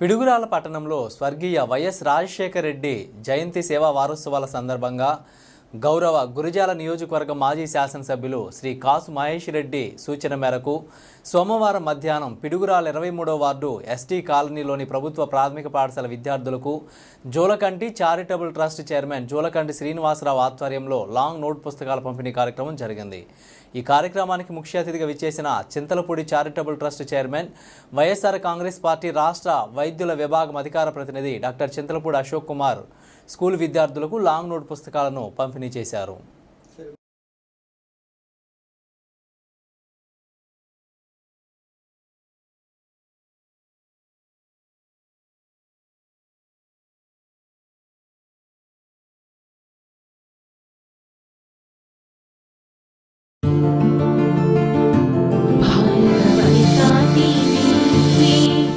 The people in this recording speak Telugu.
పిడుగురాల పట్టణంలో స్వర్గీయ వైఎస్ రాజశేఖర రెడ్డి జయంతి సేవా వారోత్సవాల సందర్భంగా గౌరవ గురిజాల నియోజకవర్గ మాజీ శాసనసభ్యులు శ్రీ కాసు మహేష్ రెడ్డి సూచన మేరకు సోమవారం మధ్యాహ్నం పిడుగురాల ఇరవై మూడో వార్డు ఎస్టీ కాలనీలోని ప్రభుత్వ ప్రాథమిక పాఠశాల విద్యార్థులకు Jolakanti charitable trust chairman Jolakanti Srinivasarao ఆధ్వర్యంలో లాంగ్ నోట్ పుస్తకాల పంపిణీ కార్యక్రమం జరిగింది. ఈ కార్యక్రమానికి ముఖ్య అతిథిగా విచ్చేసిన Chintalapudi charitable trust chairman YSR Congress party రాష్ట్ర వైద్యుల విభాగం అధికార ప్రతినిధి డాక్టర్ చింతలపూడి అశోక్ కుమార్ స్కూల్ విద్యార్థులకు లాంగ్ నోట్ పుస్తకాలను పంపిణీ చేశారు.